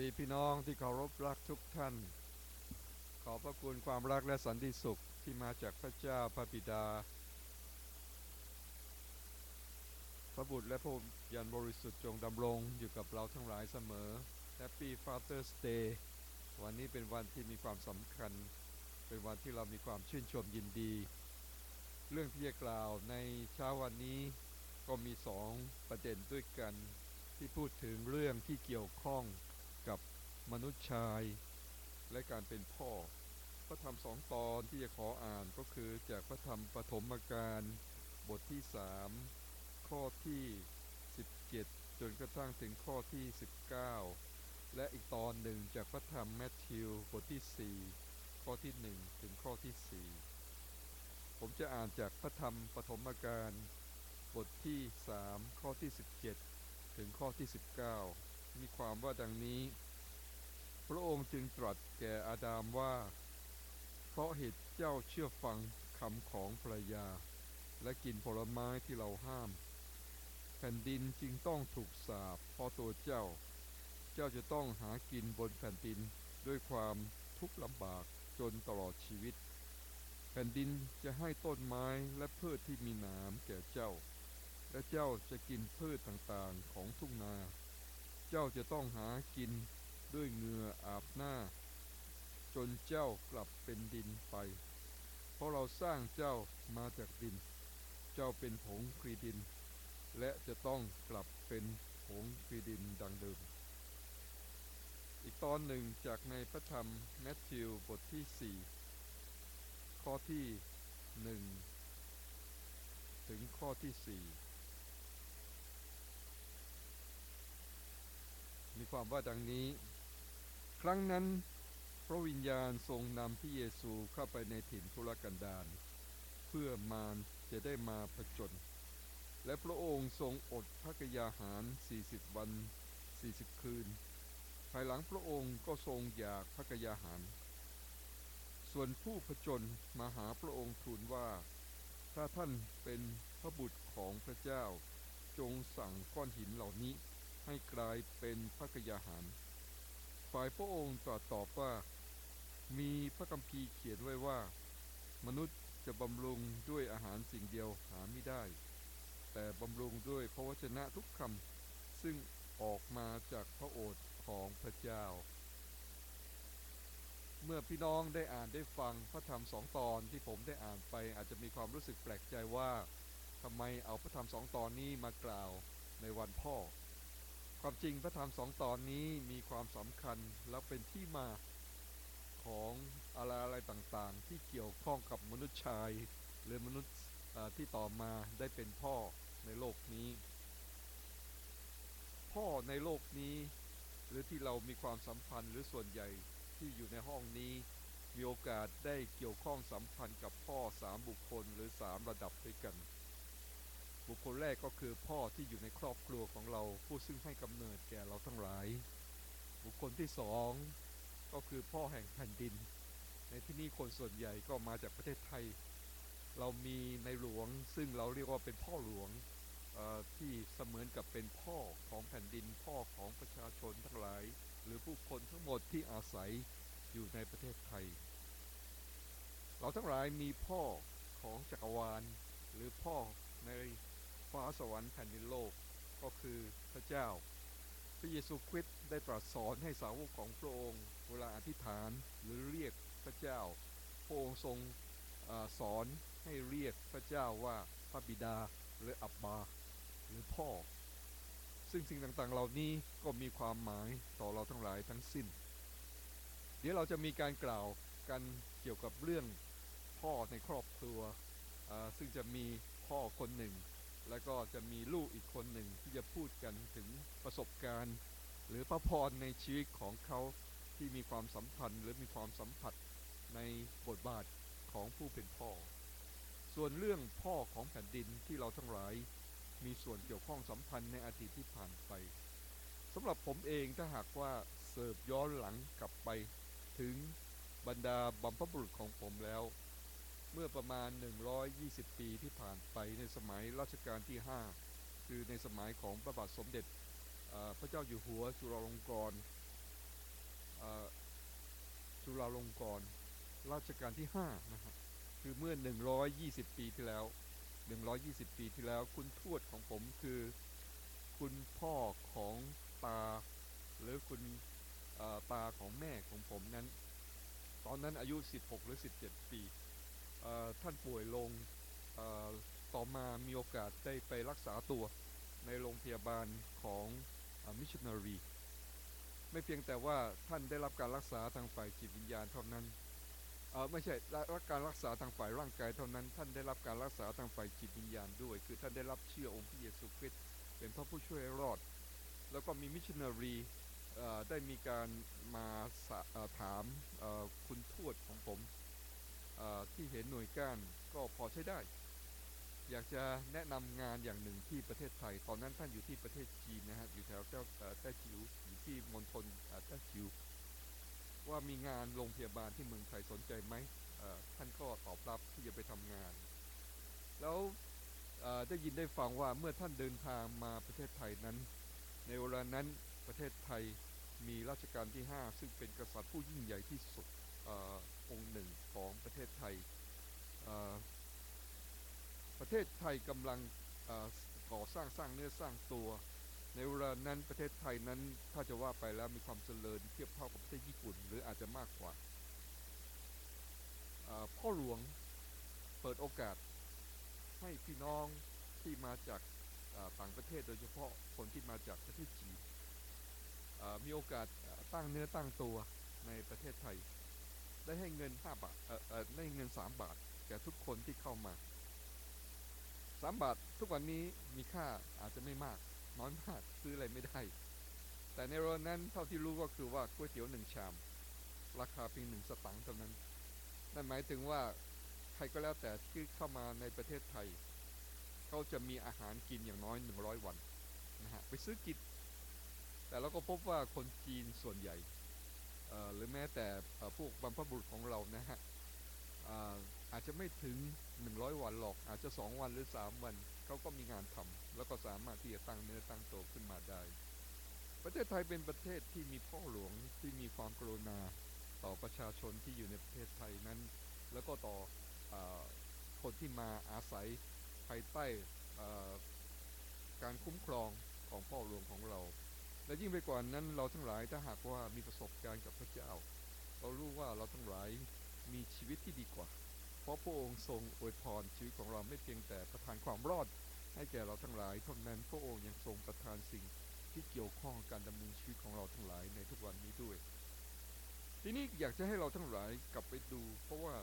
ดีพี่น้องที่เคารพรักทุกท่าน ขอพระคุณความรักและสันติสุขที่มาจากพระเจ้าพระบิดา พระบุตรและพระวิญญาณบริสุทธิ์จงดำรงอยู่กับเราทั้งหลายเสมอ Happy Father's Day วันนี้เป็นวันที่มีความสำคัญ เป็นวันที่เรามีความชื่นชมยินดี เรื่องที่จะกล่าวในเช้าวันนี้ก็มีสองประเด็นด้วยกันที่พูดถึงเรื่องที่เกี่ยวข้อง กับมนุษย์ชาย และการเป็นพ่อ พระธรรมสองตอนที่จะขออ่านก็คือจากพระธรรมปฐมกาลบทที่สามข้อที่ 17 จนกระทั่งถึงข้อที่ 19 และอีกตอนหนึ่งจากพระธรรมแมทธิวบทที่ 4 ข้อที่ 1 ถึงข้อที่ 4 ผมจะอ่านจากพระธรรมปฐมกาลบทที่ 3 ข้อที่ 17 ถึงข้อที่ 19 มีความว่าดังนี้ พระองค์จึงตรัสแก่อาดามว่า เพราะเหตุเจ้าเชื่อฟังคำของภรรยา และกินผลไม้ที่เราห้าม แผ่นดินจึงต้องถูกสาปเพราะตัวเจ้า เจ้าจะต้องหากินบนแผ่นดินด้วยความทุกข์ลำบากจนตลอดชีวิต แผ่นดินจะให้ต้นไม้และพืชที่มีหนามแก่เจ้า และเจ้าจะกินพืชต่างๆของทุ่งนา เจ้าจะต้องหากินด้วยเหงื่ออาบหน้า จนเจ้ากลับเป็นดินไป เพราะเราสร้างเจ้ามาจากดิน เจ้าเป็นผงครีดิน และจะต้องกลับเป็นผงครีดินดังเดิม อีกตอนหนึ่งจากในพระธรรมแมทธิวบทที่ 4 ข้อที่ 1 ถึงข้อที่ 4 ความว่าดังนี้ ครั้งนั้น พระวิญญาณทรงนำพระเยซูเข้าไปในถิ่นทุรกันดารเพื่อมารจะได้มาผจญและพระองค์ทรงอดพระกยาหาร 40 วัน 40 คืน ภายหลังพระองค์ก็ทรงอยากพระกยาหาร ส่วนผู้ผจญมาหาพระองค์ทูลว่า ถ้าท่านเป็นพระบุตรของพระเจ้า จงสั่งก้อนหินเหล่านี้ ให้กลายเป็นพระกยาหาร ฝ่ายพระองค์ตรัสตอบว่า มีพระคัมภีร์เขียนไว้ว่า มนุษย์จะบำรุงด้วยอาหารสิ่งเดียวหาไม่ได้ แต่บำรุงด้วยพระวจนะทุกคำซึ่งออกมาจากพระโอษฐ์ของพระเจ้า เมื่อพี่น้องได้อ่านได้ฟังพระธรรมสองตอนที่ผมได้อ่านไปอาจจะมีความรู้สึกแปลกใจว่าทำไมเอาพระธรรมสองตอนนี้มากล่าวในวันพ่อ ความจริงพระธรรมสองตอนนี้มีความสำคัญและเป็นที่มาของอะไรอะไรต่างๆ ที่เกี่ยวข้องกับมนุษย์ชาย หรือมนุษย์ที่ต่อมาได้เป็นพ่อในโลกนี้ พ่อในโลกนี้ หรือที่เรามีความสัมพันธ์หรือส่วนใหญ่ที่อยู่ในห้องนี้ มีโอกาสได้เกี่ยวข้องสัมพันธ์กับพ่อสามบุคคลหรือสามระดับด้วยกัน บุคคลแรกก็คือพ่อที่อยู่ในครอบครัวของเรา ผู้ซึ่งให้กำเนิดแก่เราทั้งหลาย บุคคลที่สองก็คือพ่อแห่งแผ่นดิน ในที่นี้คนส่วนใหญ่ก็มาจากประเทศไทย เรามีในหลวงซึ่งเราเรียกว่าเป็นพ่อหลวงที่เสมือนกับเป็นพ่อของแผ่นดิน พ่อของประชาชนทั้งหลาย หรือผู้คนทั้งหมดที่อาศัยอยู่ในประเทศไทย เราทั้งหลายมีพ่อของจักรวาล หรือพ่อใน ฟ้าสวรรค์แผ่นดินโลกก็คือพระเจ้า พระเยซูคริสต์ได้ตรัสสอนให้สาวกของพระองค์ เวลาอธิษฐานหรือเรียกพระเจ้า พระองค์ทรงอสอนให้เรียกพระเจ้าว่าพระบิดาหรืออับบา หรือพ่อ ซึ่งสิ่งต่างๆ เหล่านี้ก็มีความหมายต่อเราทั้งหลายทั้งสิ้น เดี๋ยวเราจะมีการกล่าวกันเกี่ยวกับเรื่องพ่อในครอบครัวซึ่งจะมีพ่อคนหนึ่ง แล้วก็จะมีลูกอีกคนหนึ่งที่จะพูดกันถึงประสบการณ์ หรือพระพรในชีวิตของเขาที่มีความสัมพันธ์ หรือมีความสัมผัสในบทบาทของผู้เป็นพ่อ ส่วนเรื่องพ่อของแผ่นดินที่เราทั้งหลาย มีส่วนเกี่ยวข้องสัมพันธ์ในอดีตที่ผ่านไปสำหรับผมเองถ้าหากว่าเสิร์ฟย้อนหลังกลับไป ถึงบรรดาบัมพบุรุษของผมแล้ว เมื่อประมาณ 120 ปีที่ผ่านไปในสมัยรัชกาลที่ 5 คือในสมัยของพระบาทสมเด็จพระเจ้าอยู่หัวจุฬาลงกรณ์จุฬาลงกรณราชการที่5นะครับคือเมื่อ 120 ปีที่แล้ว 120 ปีที่แล้วคุณทวดของผมคือ คุณพ่อของตา หรือคุณตาของแม่ของผมนั้น ตอนนั้นอายุ 16 หรือ 17 ปี ท่านป่วยลงต่อมามีโอกาสได้ไปรักษาตัวในโรงพยาบาลของมิชชันนารีไม่เพียงแต่ว่าท่านได้รับการรักษาทางฝ่ายจิตวิญญาณเท่านั้นไม่ใช่รับการรักษาทางฝ่ายร่างกายเท่านั้น ท่านได้รับการรักษาทางฝ่ายจิตวิญญาณด้วย คือท่านได้รับเชื่อองค์พระเยซูคริสต์เป็นพระผู้ช่วยรอด แล้วก็มีมิชชันนารีได้มีการมาถามคุณทวดของผม ที่เห็นหน่วยก้านก็พอใช้ได้ อยากจะแนะนำงานอย่างหนึ่งที่ประเทศไทย ตอนนั้นท่านอยู่ที่ประเทศจีนนะฮะอยู่แถวเจ้าเอ่อแต้จิ๋วอยู่ที่มณฑลเอ่อแต้จิ๋วว่ามีงานโรงพยาบาลที่เมืองไทยสนใจไหมท่านก็ตอบรับที่จะไปทำงาน แล้วได้ยินได้ฟังว่าเมื่อท่านเดินทางมาประเทศไทยนั้น ในเวลานั้นประเทศไทยมีรัชกาลที่ 5 ซึ่งเป็นกษัตริย์ผู้ยิ่งใหญ่ที่สุด องค์หนึ่งของประเทศไทย ประเทศไทยกำลังก่อสร้างสร้างเนื้อสร้างตัว ในเวลานั้นประเทศไทยนั้นถ้าจะว่าไปแล้วมีความเจริญเทียบเท่ากับประเทศญี่ปุ่น หรืออาจจะมากกว่า พ่อหลวงเปิดโอกาสให้พี่น้องที่มาจากเอ่อต่างประเทศโดยเฉพาะคนที่มาจากประเทศจีนมีโอกาสตั้งเนื้อตั้งตัวในประเทศไทย ได้ให้เงิน5บาทเออเออได้เงิน3บาทแก่ทุกคนที่เข้ามา3บาททุกวันนี้มีค่าอาจจะไม่มาก น้อยมากซื้ออะไรไม่ได้ แต่ในวันนั้นเท่าที่รู้ก็คือว่าก๋วยเตี๋ยวหนึ่งชาม ราคาเพียงหนึ่งสตังค์เท่านั้น นั่นหมายถึงว่าใครก็แล้วแต่ที่เข้ามาในประเทศไทย เขาจะมีอาหารกินอย่างน้อย 100 วันนะฮะไปซื้อกินแต่เราก็พบว่าคนจีนส่วนใหญ่ หรือแม้แต่พวกบรรพบุรุษของเรานะฮะอาจจะไม่ถึง 100 วันหรอก อาจจะ 2 วันหรือ 3 วันเขาก็มีงานทำแล้วก็สามารถที่จะตั้งเนื้อตั้งตัวขึ้นมาได้ ประเทศไทยเป็นประเทศที่มีพ่อหลวงที่มีความกรุณาต่อประชาชนที่อยู่ในประเทศไทยนั้น แล้วก็ต่ออคนที่มาอาศัยภายใต้การคุ้มครองของพ่อหลวงของเรา และยิ่งไปกว่านั้นเราทั้งหลายถ้าหากว่ามีประสบการณ์กับพระเจ้า เรารู้ว่าเราทั้งหลายมีชีวิตที่ดีกว่า เพราะพระองค์ทรงอวยพรชีวิตของเราไม่เพียงแต่ประทานความรอด ให้แก่เราทั้งหลายเท่านั้นพระองค์ยังทรงประทานสิ่งที่เกี่ยวข้องกับการดำเนินชีวิตของเราทั้งหลายในทุกวันนี้ด้วย ทีนี้อยากจะให้เราทั้งหลายกลับไปดู เพราะว่า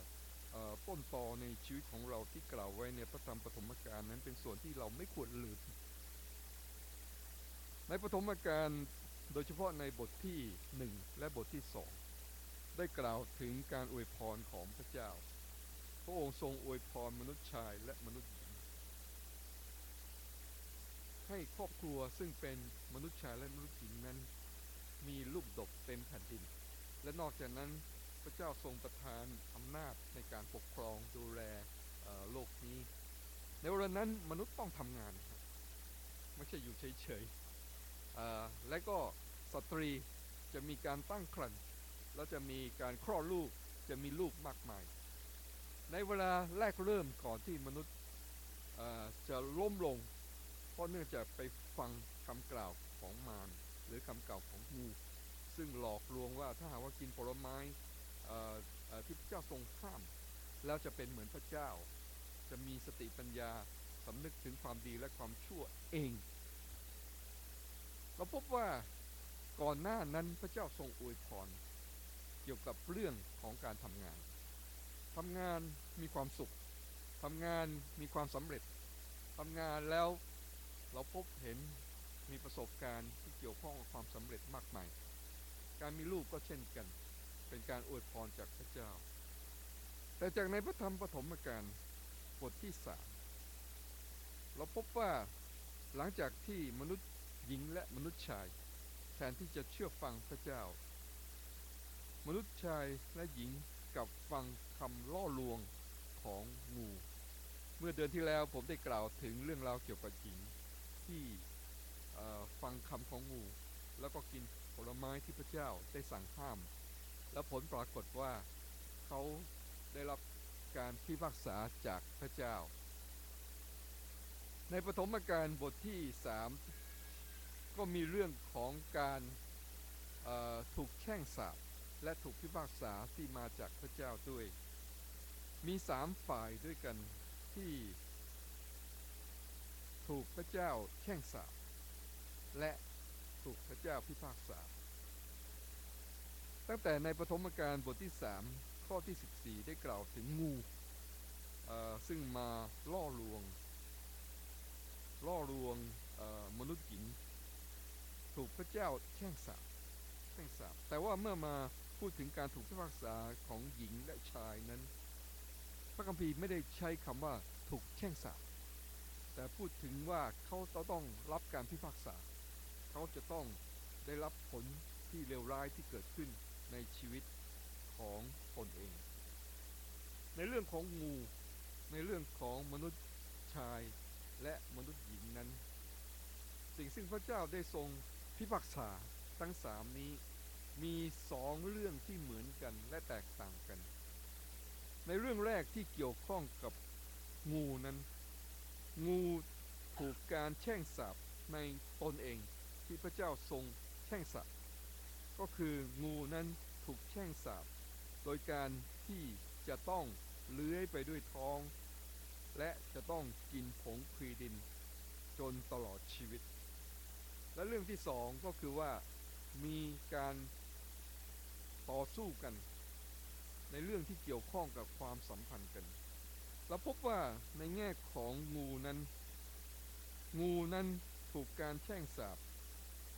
เอ่อต้นตอในชีวิตของเราที่กล่าวไว้ในพระธรรมปฐมกาลนั้นเป็นส่วนที่เราไม่ควรลืม ในปฐมกาลโดยเฉพาะในบทที่หนึ่งและบทที่สองได้กล่าวถึงการอวยพรของพระเจ้า พระองค์ทรงอวยพรมนุษย์ชายและมนุษย์หญิง ให้ครอบครัวซึ่งเป็นมนุษย์ชายและมนุษย์หญิงนั้น มีลูกดกเต็มแผ่นดิน และนอกจากนั้นพระเจ้าทรงประทานอำนาจในการปกครองดูแลโลกนี้ ในวันนั้นมนุษย์ต้องทำงาน ไม่ใช่อยู่เฉยๆ และก็สตรีจะมีการตั้งครรภ์แล้วจะมีการคลอดลูกจะมีลูกมากมาย ในเวลาแรกเริ่มก่อนที่มนุษย์จะล้มลง เพราะเนื่องจากไปฟังคำกล่าวของมารหรือคำกล่าวของงูซึ่งหลอกลวงว่าถ้าหากว่ากินผลไม้ที่พระเจ้าทรงห้าม แล้วจะเป็นเหมือนพระเจ้า จะมีสติปัญญาสำนึกถึงความดีและความชั่วเอง พบว่าก่อนหน้านั้นพระเจ้าทรงอวยพรเกี่ยวกับเรื่องของการทำงานทำงานมีความสุขทำงานมีความสำเร็จทำงานแล้วเราพบเห็นมีประสบการณ์ที่เกี่ยวข้องกับความสำเร็จมากมาย การมีลูกก็เช่นกัน เป็นการอวยพรจากพระเจ้า แต่จากในพระธรรมปฐมกาลบทที่สามเราพบว่าหลังจากที่มนุษย์ หญิงและมนุษย์ชาย แทนที่จะเชื่อฟังพระเจ้า มนุษย์ชายและหญิงกับฟังคำล่อลวงของงู เมื่อเดือนที่แล้วผมได้กล่าวถึงเรื่องราวเกี่ยวกับหญิงที่ฟังคำของงู แล้วก็กินผลไม้ที่พระเจ้าได้สั่งห้าม แล้วผลปรากฏว่าเขาได้รับการพิพากษาจากพระเจ้า ในปฐมกาลบทที่สาม ก็มีเรื่องของการถูกแช่งสาปและถูกพิพากษาที่มาจากพระเจ้าด้วย มีสามฝ่ายด้วยกันที่ถูกพระเจ้าแช่งสาปและถูกพระเจ้าพิพากษา ตั้งแต่ในปฐมกาลบทที่สามข้อที่ 14 ได้กล่าวถึงงูซึ่งมาล่อลวง ล่อลวงมนุษย์หญิง ถูกพระเจ้าแช่งสาปแช่งสาปแต่ว่าเมื่อมาพูดถึงการถูกพิพากษาของหญิงและชายนั้น พระคัมภีร์ไม่ได้ใช้คำว่าถูกแช่งสาปแต่พูดถึงว่าเขาจะต้องรับการพิพากษา เขาจะต้องได้รับผลที่เลวร้ายที่เกิดขึ้นในชีวิตของตนเอง ในเรื่องของงู ในเรื่องของมนุษย์ชายและมนุษย์หญิงนั้น สิ่งซึ่งพระเจ้าได้ทรง พิพากษาทั้งสามนี้มีสองเรื่องที่เหมือนกันและแตกต่างกัน ในเรื่องแรกที่เกี่ยวข้องกับงูนั้น งูถูกการแช่งสาปในตนเองที่พระเจ้าทรงแช่งสาปก็คืองูนั้นถูกแช่งสาปโดยการที่จะต้องเลื้อยไปด้วยท้อง และจะต้องกินผงครีดินจนตลอดชีวิต และเรื่องที่สองก็คือว่ามีการต่อสู้กัน ในเรื่องที่เกี่ยวข้องกับความสัมพันธ์กันเราพบว่าในแง่ของงูนั้น งูนั้นถูกการแช่งสาป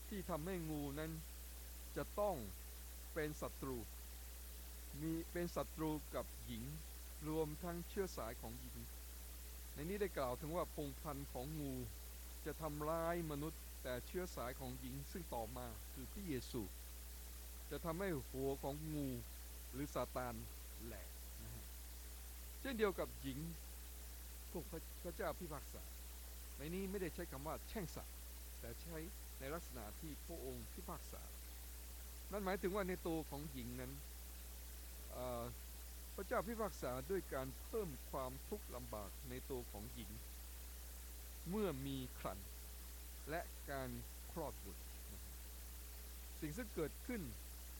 ที่ทำให้งูนั้นจะต้องเป็นศัตรู มีเป็นศัตรูกับหญิงรวมทั้งเชื้อสายของหญิง ในนี้ได้กล่าวถึงว่าพงพันธุ์ของงูจะทำร้ายมนุษย์ แต่เชื้อสายของหญิงซึ่งต่อมาคือพระเยซู จะทำให้หัวของงูหรือซาตานแหลกนะฮะเช่นเดียวกับหญิงถูกพระเจ้าพิพากษา ในนี้ไม่ได้ใช้คำว่าแช่งสาปแต่ใช้ในลักษณะที่พระองค์พิพากษา นั่นหมายถึงว่าในตัวของหญิงนั้นพระเจ้าพิพากษาด้วยการเพิ่มความทุกข์ลำบากในตัวของหญิง เมื่อมีครรภ และการคลอดบุตร สิ่งซึ่งเกิดขึ้น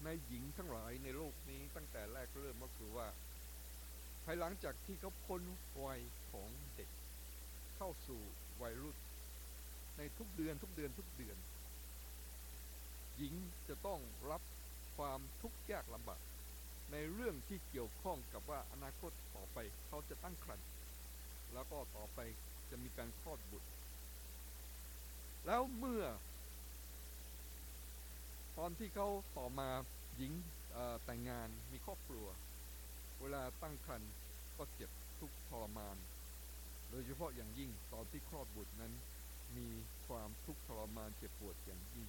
ในหญิงทั้งหลายในโลกนี้ตั้งแต่แรกเริ่มก็คือว่า ภายหลังจากที่เขาพ้นวัยของเด็ก เข้าสู่วัยรุ่นในทุกเดือนทุกเดือนทุกเดือน หญิงจะต้องรับความทุกข์ยากลำบากในเรื่องที่เกี่ยวข้องกับว่าอนาคตต่อไปเขาจะตั้งครรภ์แล้วก็ต่อไปจะมีการคลอดบุตร แล้วเมื่อ ตอนที่เขาต่อมาหญิงแต่งงานมีครอบครัว เวลาตั้งครรภ์ก็เจ็บทุกข์ทรมาน โดยเฉพาะอย่างยิ่งตอนที่คลอดบุตรนั้น มีความทุกข์ทรมานเจ็บปวดอย่างยิ่ง